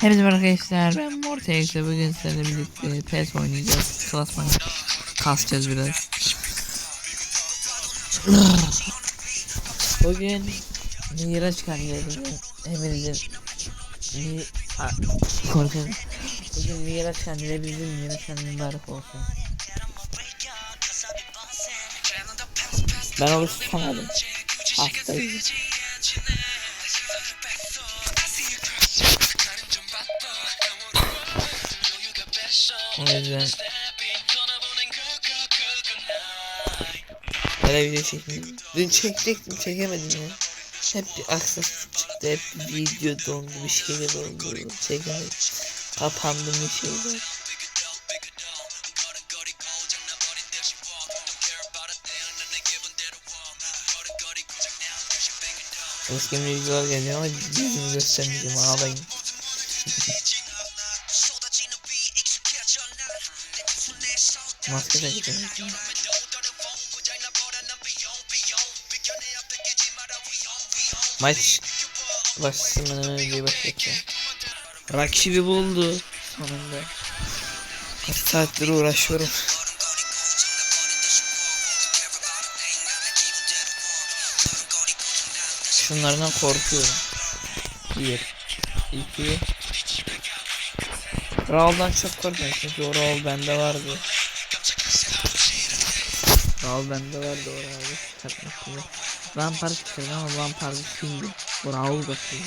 Hepinize merhaba arkadaşlar ben Mortex ve bugün sizlerle birlikte PES oynayacağız. Klasman kasacağız biraz. Bugün Miraç kandilleri hepinizin a- konuşalım. Bugün Miraç kandili bizim Miraç kandili mübarek olsun. Ben oruç tutamadım. Hastayım. O yüzden Böyle video çekmedim. Dün çekecektim çekemedim ya. Hep bir aksaklık çıktı. Hep bir video dondu bir şeyler oldu. Çekemedim. Kapandım bir şeyler. Eski videolar geliyor ama yüzümü göstermeyeceğim ağlayın. Maske de gidelim. Maç başlamadan önce başlayacağım. Rakibi buldu sonunda. Kaç saattir uğraşıyorum. Şunlardan korkuyorum. Bir, iki. Raul'dan çok korkuyorum çünkü o Raul bende vardı. Raul bende vardı o Raul'u çıkartmak için. Lampard çıkardım ama Lampard şimdi. Raul bakıyor.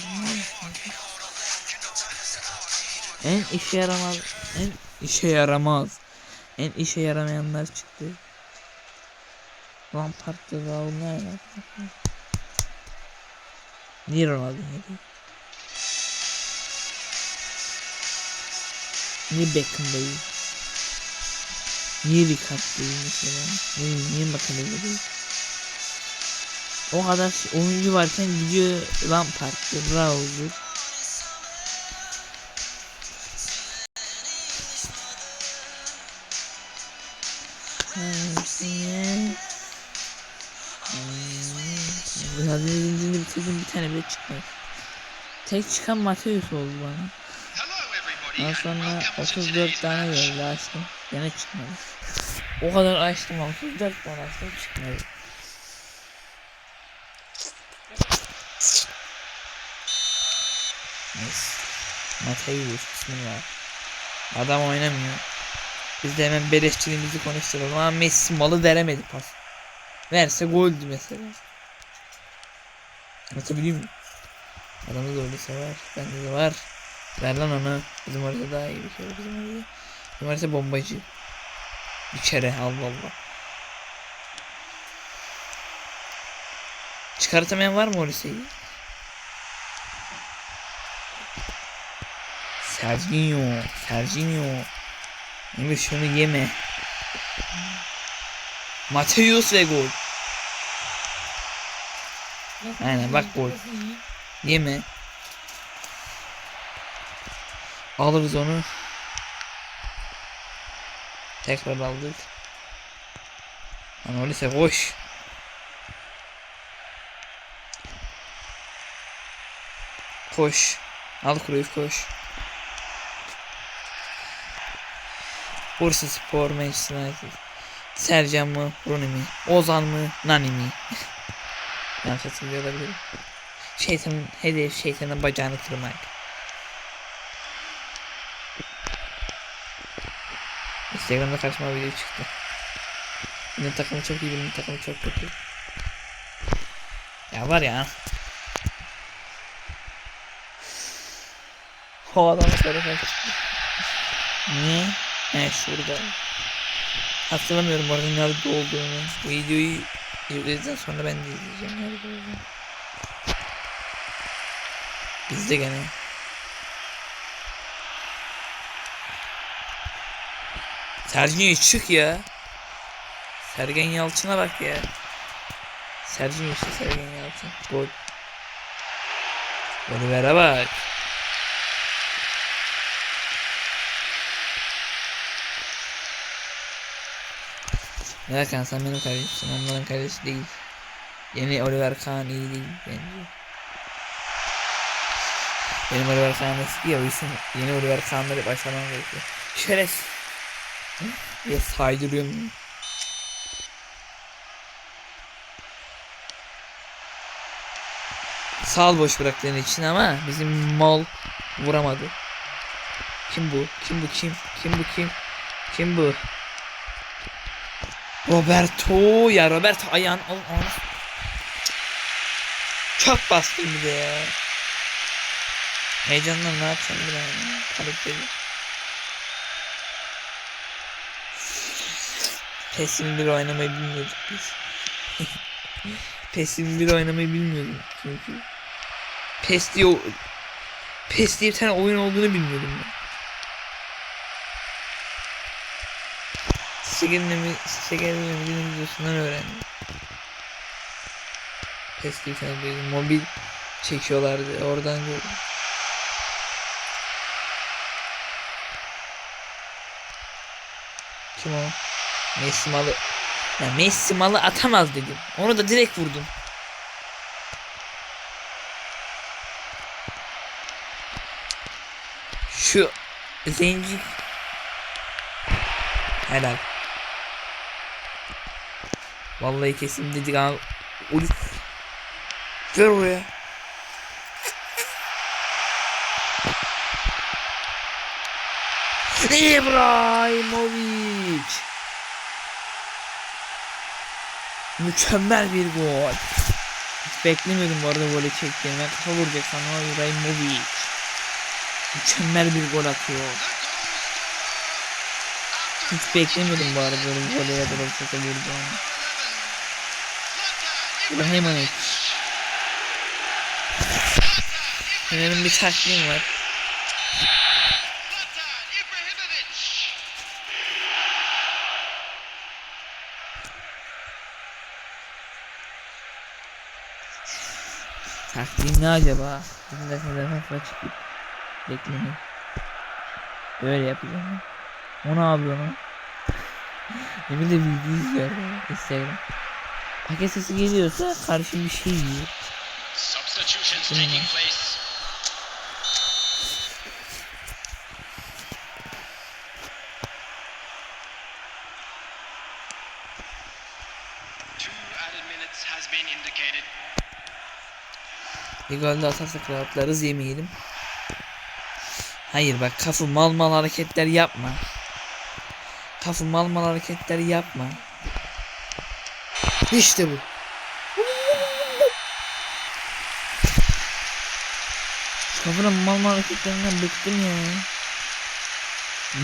En işe yaramaz, en işe yaramaz, en işe yaramayanlar çıktı. Lampard'da Raul ne alaka? Niye Ronaldo yedi? Niye Beckham değil? Niye Rijkaard değil mesela? Niye, niye değil? O kadar şey- oyuncu varken gidiyor Lampard'dır, Raul'dur. Biraz zincirinde bitirdim bir tane bile çıkmadı. Tek çıkan Mateus oldu bana. Ondan sonra 34 tane geldi açtım. Gene çıkmadı. O kadar açtım 34 tane açtım çıkmadı. Neyse. Mateus bismillah. Adam oynamıyor. Biz de hemen beleşçiliğimizi konuşturalım ama Messi malı veremedi pas. Verse goldü mesela. Anlatabiliyor muyum? Adamı da öyle sever. Bende de var. Ver lan onu. Bizim orada daha iyi bir şey var bizim orada. Orada bombacı. Bir kere Allah Allah. Çıkartamayan var mı o liseyi? Serginho. Serginho. Emir şunu yeme. Mateus ve gol. Aynen bak gol. Yeme. Alırız onu. Tekrar aldık. Lan öyleyse koş. Koş. Al Cruyff koş. Bursa Spor, Manchester United. Sercan mı, Rooney mi? Ozan mı, Nani mi? Yanlış hatırlıyor olabilirim. Şeytanın hedef şeytanın bacağını kırmak. Instagram'da karşıma video çıktı. Benim takımı çok iyi, benim takımı çok kötü. Ya var ya. O adamı tarafa çıktı. Niye? He şurada. Hatırlamıyorum orada nerede olduğunu. Bu videoyu izledikten sonra ben de izleyeceğim nerede olduğunu. Bizde gene. Sergio çık ya. Sergen Yalçın'a bak ya. Sergio işte Sergen Yalçın. Gol. Oliver'e bak. Ne derken sen benim kardeşimsin onların kardeşi değil. Yeni Oliver Kahn iyi değil bence. Benim Oliver Kahn'ın eski ya o yüzden yeni Oliver Kahn'ları başlamam gerekiyor. Şeref. Diye saydırıyorum. Sağ ol boş bıraktığın için ama bizim mal vuramadı. Kim bu? Kim bu kim? Kim bu kim? Kim bu? Roberto ya Roberto ayağın al al. Çok bastım bir de ya. Heyecandan ne yapacağım bilemedim. Karakteri. Pesim bir oynamayı bilmiyorduk biz. Pesim bir oynamayı bilmiyordum çünkü. Pes diye, Pes diye bir tane oyun olduğunu bilmiyordum ben. Segen'le bir videosundan öğrendim. Pes diye bir tane bir mobil çekiyorlardı oradan gördüm. Kim o? Messi malı. Ya Messi malı atamaz dedim. Onu da direkt vurdum. Şu zenci Helal. Vallahi kesin dedik abi. Uy. Ver oraya. İbrahimovic. Mükemmel bir gol. Hiç beklemiyordum bu arada böyle çektiğini. Kafa vuracak sana İbrahimovic. Mükemmel bir gol atıyor. Hiç beklemiyordum bu arada böyle bir gole ya da Robert'e vurduğunu. İbrahimovic. Benim bir taktiğim var. Taktiğim ne acaba? Bizim de hedef açık bekleyin. Böyle yapacağım. O ne yapıyor lan? Emir de video izliyor Instagram. Paket sesi geliyorsa karşı bir şey yiyor. Substitutions taking place. Bir gol atarsak rahatlarız yemeyelim. Hayır bak kafı mal mal hareketler yapma. Kafı mal mal hareketler yapma. İşte bu. Kafanın mal mal hareketlerinden bıktım ya.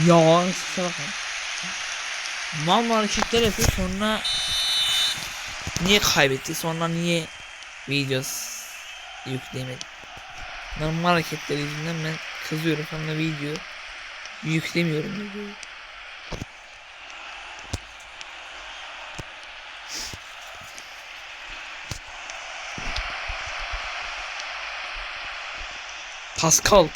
Ya kusura bakma. Mal mal hareketler yapıyor sonra niye kaybetti sonra niye videos yükleyemedim. Normal hareketleri yüzünden ben kızıyorum sonra video yüklemiyorum videoyu. Pascal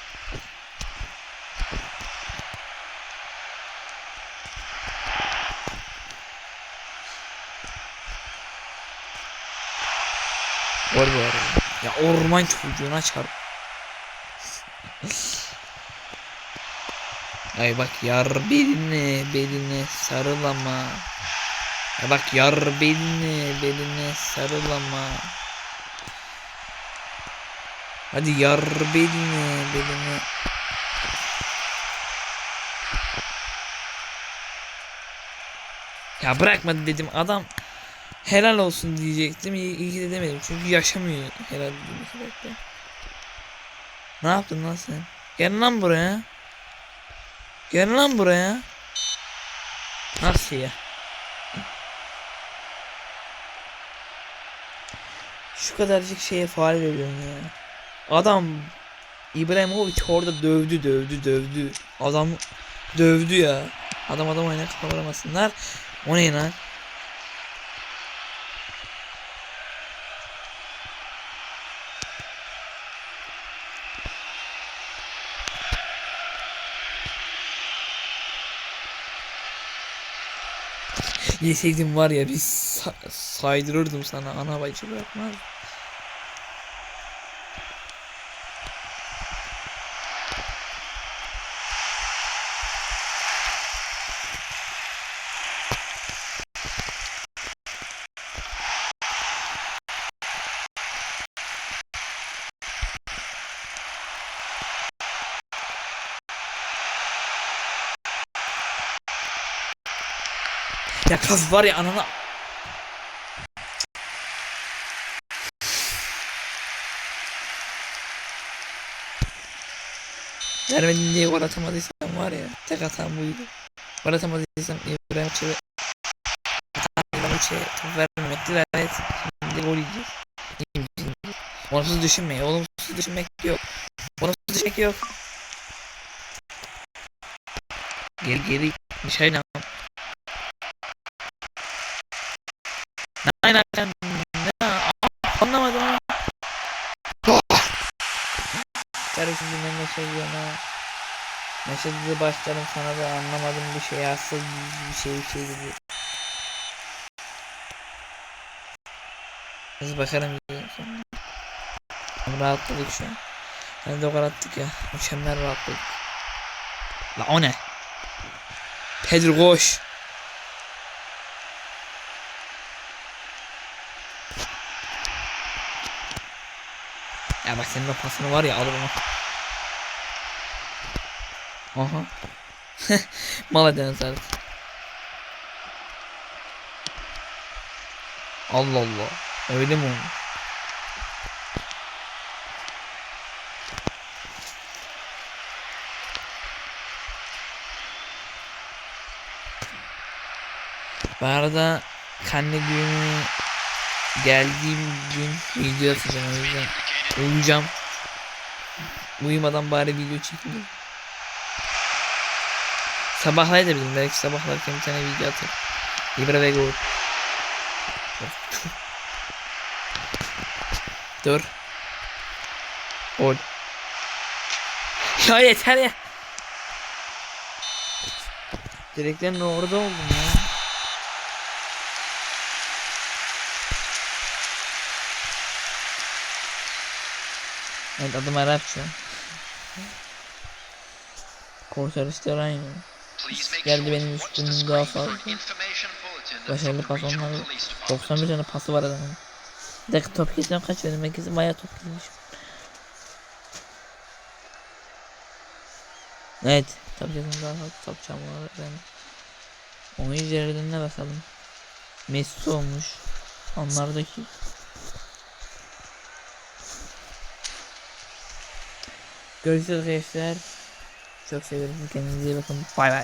Var bu arada. Ya orman çocuğuna çarp. Ay bak yar beline beline sarılama. Ya bak yar beline beline sarılama. Hadi yar beline beline. Ya bırakmadı dedim adam helal olsun diyecektim iyi, iyi de demedim çünkü yaşamıyor helal dediğim karakter. Ne yaptın lan sen? Gel lan buraya. Gel lan buraya. Nasıl ya? Şu kadarcık şeye faal veriyorsun ya. Adam İbrahimovic orada dövdü dövdü dövdü. Adam dövdü ya. Adam adam oyuna kavramasınlar. O ne lan? Yeseydim var ya bir sa- saydırırdım sana ana bacı bırakmaz. Ya kaz var ya anana. Vermedin diye gol atamadıysam var ya tek hatam buydu. Gol atamadıysam İbrahim Çevi İbrahim Çevi top vermemekti ve evet şimdi gol yiyeceğiz. Olumsuz düşünmeyin. Olumsuz düşünmek yok. Olumsuz düşünmek yok. Geri geri bir şey ne? Aynen ne? Anlamadım ama. Kardeşim dinle ha? Mesajı başlarım sana da anlamadım bir şey asıl bir şey bir şey dedi. Biz bakarım. Ama Rahatladık şu an. Ben de o kadar attık ya. Mükemmel rahatladık. La o ne? Pedro koş. Ya bak senin o pasını var ya alır onu. Aha. Mal eden artık. Allah Allah. Öyle mi olmuş? Bu arada kendi düğünü geldiğim gün video atacağım o yüzden uyuyacağım. Uyumadan bari video çekeyim. Sabahlayabilirim belki sabahlarken bir tane video atarım. Libra ve gol. Dur. Gol. Ya yeter ya. Direklerin orada oldum ya. Evet adım Arapça. Kurtarışlar aynı. Geldi benim üstümün daha fazla. Başarılı onlar. 91 tane pası var adamın. Bir dakika top keseceğim kaç verdim ben kesin bayağı top kesmişim. Evet top kesin daha fazla top çalmaları ben. Onun üzerinden bakalım. Messi olmuş. Onlardaki Görüşürüz arkadaşlar. Çok seviyorum. Kendinize iyi bakın. Bay bay.